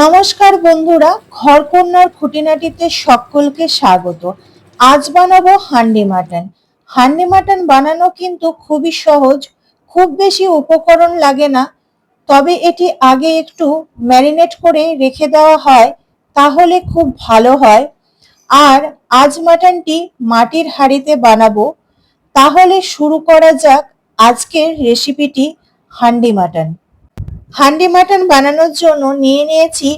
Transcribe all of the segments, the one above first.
নমস্কার বন্ধুরা, ঘরকন্যার খুঁটিনাটিতে সকলকে স্বাগত। আজ বানাবো হান্ডি মাটন। হান্ডি মাটন বানানো কিন্তু খুবই সহজ, খুব বেশি উপকরণ লাগে না। তবে এটি আগে একটু ম্যারিনেট করে রেখে দেওয়া হয়, তাহলে খুব ভালো হয়। আর আজ মাটনটি মাটির হাঁড়িতে বানাবো। তাহলে শুরু করা যাক আজকের রেসিপিটি হান্ডি মাটন। হান্ডি মাটন বানানোর জন্য নিয়ে নিয়েছি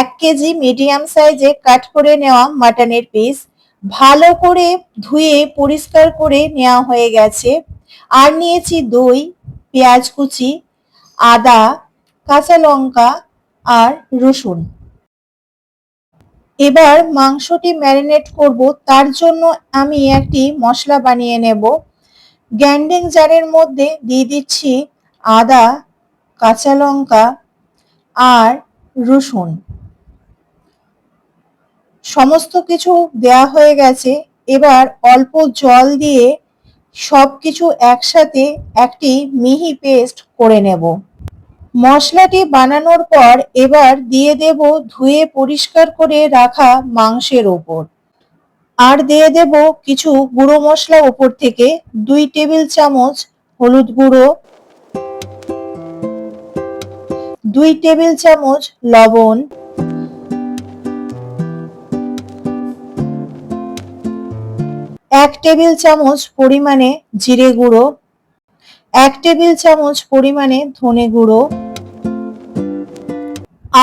এক কেজি মিডিয়াম সাইজে কাট করে নেওয়া মাটনের পিস। ভালো করে ধুয়ে পরিষ্কার করে নেওয়া হয়ে গেছে। আর নিয়েছি দই, পেঁয়াজ কুচি, আদা, কাঁচা লঙ্কা আর রসুন। এবার মাংসটি ম্যারিনেট করব। তার জন্য আমি একটি মশলা বানিয়ে নেব। গ্যান্ডিং জারের মধ্যে দিয়ে দিচ্ছি আদা কাঁচা লঙ্কা আর রসুন। সমস্ত কিছু দেয়া হয়ে গেছে। এবার অল্প জল দিয়ে সব কিছু একসাথে একটি মিহি পেস্ট করে নেব। মশলাটি বানানোর পর এবার দিয়ে দেব ধুয়ে পরিষ্কার করে রাখা মাংসের ওপর। আর দিয়ে দেব কিছু গুঁড়ো মশলা ওপর থেকে দুই টেবিল চামচ হলুদ গুঁড়ো দুই টেবিল চামচ লবণ। এক টেবিল চামচ পরিমাণে জিরে গুঁড়ো। এক টেবিল চামচ পরিমাণে ধনে গুঁড়ো।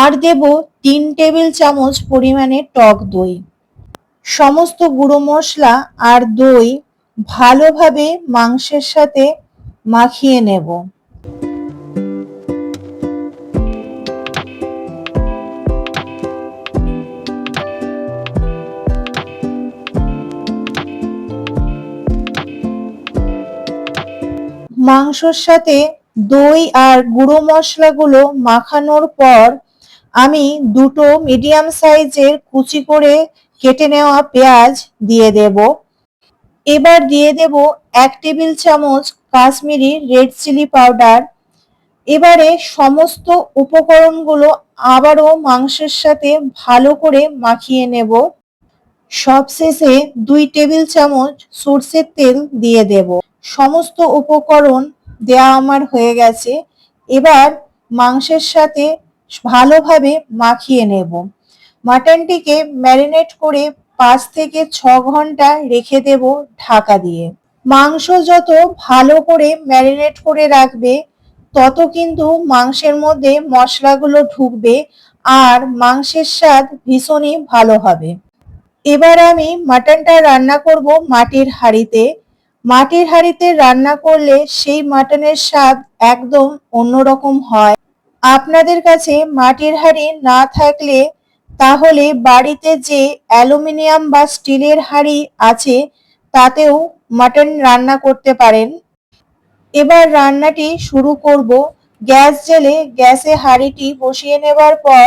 আর দেব তিন টেবিল চামচ পরিমাণে টক দই। সমস্ত গুঁড়ো মশলা আর দই ভালোভাবে মাংসের সাথে মাখিয়ে নেব। মাংসর সাথে দই আর গুঁড়ো মশলাগুলো মাখানোর পর আমি দুটো মিডিয়াম সাইজের কুচি করে কেটে নেওয়া পেঁয়াজ দিয়ে দেব। এবার দিয়ে দেব এক টেবিল চামচ কাশ্মীরি রেড চিলি পাউডার এবারে সমস্ত উপকরণগুলো আবারও মাংসের সাথে ভালো করে মাখিয়ে নেব। সবশেষে দুই টেবিল চামচ সর্ষের তেল দিয়ে দেব। সমস্ত উপকরণ দেয়া আমার হয়ে গেছে, এবার মাংসের সাথে ভালোভাবে মাখিয়ে নেব। মাটনটিকে ম্যারিনেট করে পাঁচ থেকে ছ ঘণ্টা রেখে দেব ঢাকা দিয়ে। মাংস যত ভালো করে ম্যারিনেট করে রাখবে, তত কিন্তু মাংসের মধ্যে মশলাগুলো ঢুকবে আর মাংসের স্বাদ ভীষণই ভালো হবে। এবার আমি মাটনটা রান্না করব মাটির হাঁড়িতে। মাটির হাঁড়িতে রান্না করলে সেই মাটনের স্বাদ একদম অন্যরকম হয়। আপনাদের কাছে মাটির হাঁড়ি না থাকলে তাহলে বাড়িতে যে অ্যালুমিনিয়াম বা স্টিলের হাঁড়ি আছে, তাতেও মাটন রান্না করতে পারেন। এবার রান্নাটি শুরু করব। গ্যাস জেলে গ্যাসে হাঁড়িটি বসিয়ে নেবার পর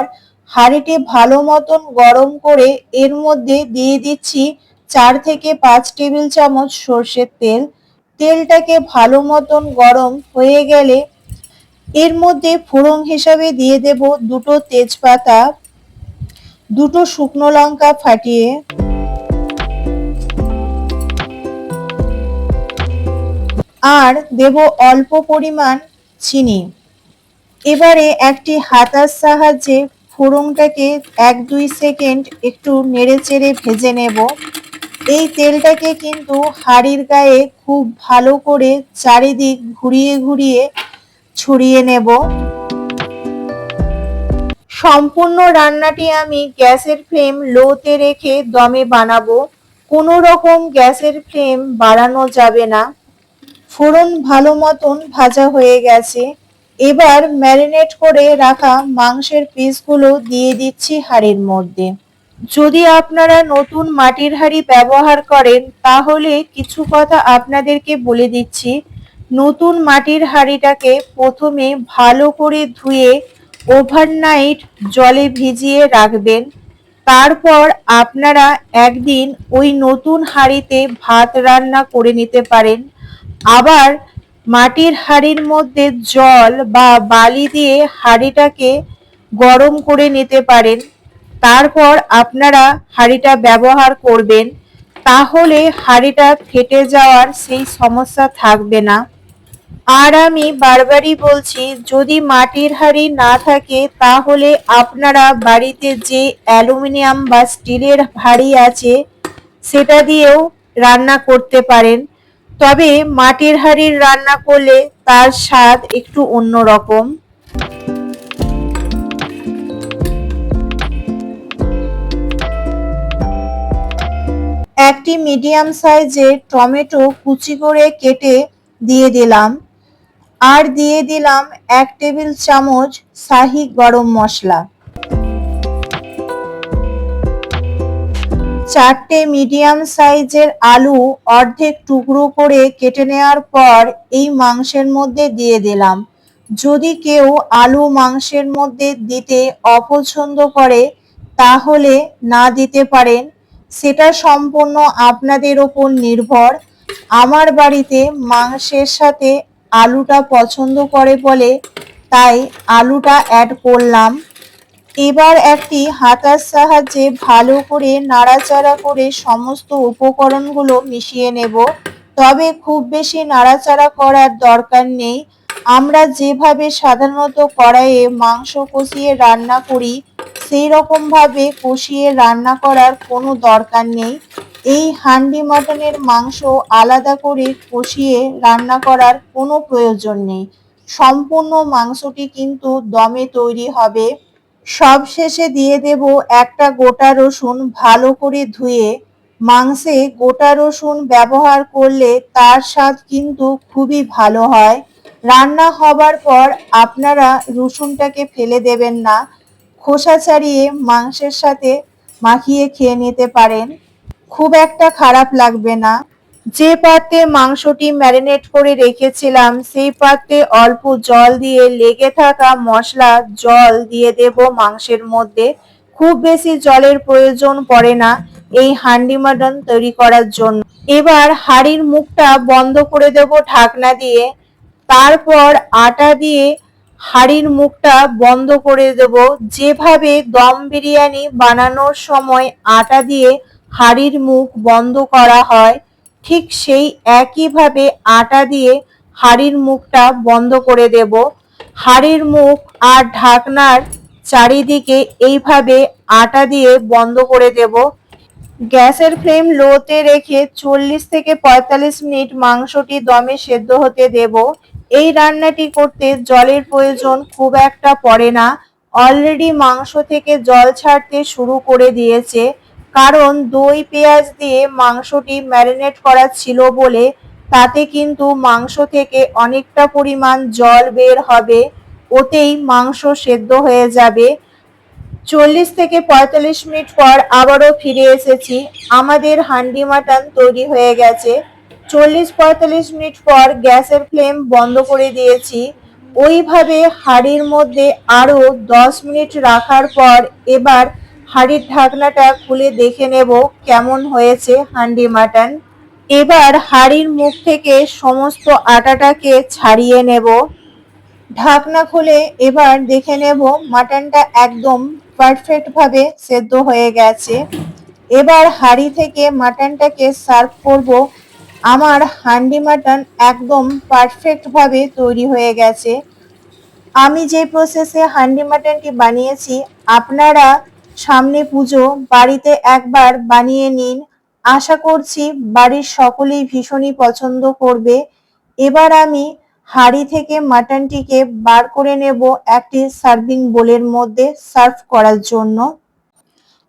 হাঁড়িটি ভালো মতন গরম করে এর মধ্যে দিয়ে দিচ্ছি চার থেকে পাঁচ টেবিল চামচ সর্ষের তেল। তেলটাকে ভালো মতন গরম হয়ে গেলে এর মধ্যে ফোড়ন হিসাবে দিয়ে দেব দুটো তেজপাতা, দুটো শুকনো লঙ্কা ফাটিয়ে। আর দেব অল্প পরিমাণ চিনি। এবারে একটি হাতার সাহায্যে ফোড়নটাকে এক দুই সেকেন্ড একটু নেড়ে চেড়ে ভেজে নেব। এই তেলটাকে কিন্তু হাড়ির গায়ে খুব ভালো করে চারিদিক ঘুরিয়ে ঘুরিয়ে ছড়িয়ে নেব। সম্পূর্ণ রান্নাটি আমি গ্যাসের ফ্লেম লোতে রেখে দমে বানাবো। কোনো রকম গ্যাসের ফ্লেম বাড়ানো যাবে না। ফোড়ন ভালো মতন ভাজা হয়ে গেছে। এবার ম্যারিনেট করে রাখা মাংসের পিসগুলো দিয়ে দিচ্ছি হাঁড়ির মধ্যে। যদি আপনারা নতুন মাটির হাঁড়ি ব্যবহার করেন, তাহলে কিছু কথা আপনাদেরকে বলে দিচ্ছি। নতুন মাটির হাঁড়িটাকে প্রথমে ভালো করে ধুয়ে ওভারনাইট জলে ভিজিয়ে রাখবেন। তারপর আপনারা একদিন ওই নতুন হাঁড়িতে ভাত রান্না করে নিতে পারেন। আবার মাটির হাঁড়ির মধ্যে জল বা বালি দিয়ে হাঁড়িটাকে গরম করে নিতে পারেন। তারপর আপনারা হাঁড়িটা ব্যবহার করবেন, তাহলে হাঁড়িটা ফেটে যাওয়ার সেই সমস্যা থাকবে না। আর আমি বারবারই বলছি, যদি মাটির হাঁড়ি না থাকে, তাহলে আপনারা বাড়িতে যে অ্যালুমিনিয়াম বা স্টিলের হাঁড়ি আছে, সেটা দিয়েও রান্না করতে পারেন। তবে মাটির হাঁড়ির রান্না করলে তার স্বাদ একটু অন্যরকম। একটি মিডিয়াম সাইজের টমেটো কুচি করে কেটে দিয়ে দিলাম। আর দিয়ে দিলাম এক টেবিল চামচ শাহি গরম মশলা। চারটে মিডিয়াম সাইজের আলু অর্ধেক টুকরো করে কেটে নেওয়ার পর এই মাংসের মধ্যে দিয়ে দিলাম। যদি কেউ আলু মাংসের মধ্যে দিতে অপছন্দ করে, তাহলে না দিতে পারেন। সেটা সম্পূর্ণ আপনাদের ওপর নির্ভর। আমার বাড়িতে মাংসের সাথে আলুটা পছন্দ করে বলে, তাই আলুটা অ্যাড করলাম। এবার একটি হাতার সাহায্যে ভালো করে নাড়াচাড়া করে সমস্ত উপকরণগুলো মিশিয়ে নেব। তবে খুব বেশি নাড়াচাড়া করার দরকার নেই। আমরা যেভাবে সাধারণত কড়াইয়ে মাংস কষিয়ে রান্না করি সেই রকমভাবে কষিয়ে রান্না করার কোনো দরকার নেই। এই হান্ডি মাটনের মাংস আলাদা করে কষিয়ে রান্না করার কোনো প্রয়োজন নেই। সম্পূর্ণ মাংসটি কিন্তু দমে তৈরি হবে। সব শেষে দিয়ে দেব একটা গোটা রসুন ভালো করে ধুয়ে। মাংসে গোটা রসুন ব্যবহার করলে তার স্বাদ কিন্তু খুবই ভালো হয়। রান্না হবার পর আপনারা রসুনটাকে ফেলে দেবেন না। খোসা ছাড়িয়ে মাংসের সাথে মাখিয়ে খেয়ে নিতে পারেন। খুব একটা খারাপ লাগবে না। যে পাত্রে মাংসটি ম্যারিনেট করে রেখেছিলাম, সেই পাত্রে অল্প জল দিয়ে লেগে থাকা মশলা, জল দিয়ে দেব মাংসের মধ্যে। খুব বেশি জলের প্রয়োজন পড়ে না এই হান্ডি মাটন তৈরি করার জন্য। এবার হাড়ির মুখটা বন্ধ করে দেব ঢাকনা দিয়ে। তারপর আটা দিয়ে হাড়ির মুখটা বন্ধ করে দেব। যেভাবে দম বিরিয়ানি বানানোর সময় আটা দিয়ে হাড়ির মুখ বন্ধ করা হয়, ঠিক সেই একইভাবে আটা দিয়ে হাড়ির মুখটা বন্ধ করে দেব। হাড়ির মুখ আর ঢাকনার চারিদিকে এইভাবে আটা দিয়ে বন্ধ করে দেব। গ্যাসের ফ্লেম লোতে রেখে চল্লিশ থেকে পঁয়তাল্লিশ মিনিট মাংসটি দমে সেদ্ধ হতে দেব। এই রান্নাটি করতে জলের প্রয়োজন খুব একটা পড়ে না। অলরেডি মাংস থেকে জল ছাড়তে শুরু করে দিয়েছে। কারণ দই, পেঁয়াজ দিয়ে মাংসটি ম্যারিনেট করা ছিল বলে, তাতে কিন্তু মাংস থেকে অনেকটা পরিমাণ জল বের হবে, ওতেই মাংস সেদ্ধ হয়ে যাবে। চল্লিশ থেকে পঁয়তাল্লিশ মিনিট পর আবারও ফিরে এসেছি। আমাদের হান্ডি মাটন তৈরি হয়ে গেছে। চল্লিশ পঁয়তাল্লিশ মিনিট পর গ্যাসের ফ্লেম বন্ধ করে দিয়েছি। ওইভাবে হাঁড়ির মধ্যে আরও দশ মিনিট রাখার পর এবার হাঁড়ির ঢাকনাটা খুলে দেখে নেব কেমন হয়েছে হান্ডি মাটন। এবার হাঁড়ির মুখ থেকে সমস্ত আটাটাকে ছাড়িয়ে নেব। ঢাকনা খুলে এবার দেখে নেব মাটনটা একদম পারফেক্টভাবে সেদ্ধ হয়ে গেছে। এবার হাঁড়ি থেকে মাটনটাকে সার্ভ করব আমার হান্ডি মাটন একদম পারফেক্টভাবে তৈরি হয়ে গেছে। আমি যে প্রসেসে হান্ডি মাটনটি বানিয়েছি, আপনারা সামনে পুজো বাড়িতে একবার বানিয়ে নিন। আশা করছি বাড়ির সকলেই ভীষণই পছন্দ করবে। এবার আমি হাঁড়ি থেকে মাটনটিকে বার করে নেব একটি সার্ভিং বোলের মধ্যে সার্ভ করার জন্য।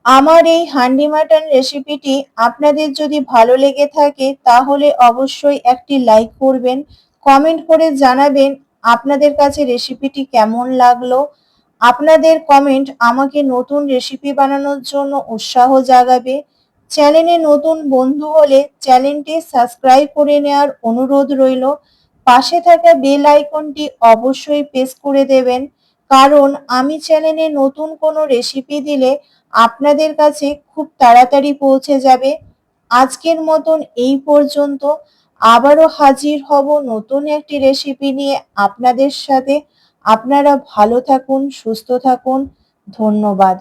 আমার এই হান্ডি মাটন রেসিপিটি আপনাদের যদি ভালো লেগে থাকে, তাহলে অবশ্যই একটি লাইক করবেন কমেন্ট করে জানাবেন আপনাদের কাছে রেসিপিটি কেমন লাগল। আপনাদের কমেন্ট আমাকে নতুন রেসিপি বানানোর জন্য উৎসাহ জাগাবে। চ্যানেলে নতুন বন্ধু হলে চ্যানেলটি সাবস্ক্রাইব করে নেওয়ার অনুরোধ রইল। পাশে থাকা বেল আইকনটি অবশ্যই প্রেস করে দেবেন, কারণ আমি চ্যানেলে নতুন কোনো রেসিপি দিলে আপনাদের কাছে খুব তাড়াতাড়ি পৌঁছে যাবে। আজকের মতন এই পর্যন্ত। আবারও হাজির হব নতুন একটি রেসিপি নিয়ে আপনাদের সাথে। আপনারা ভালো থাকুন, সুস্থ থাকুন। ধন্যবাদ।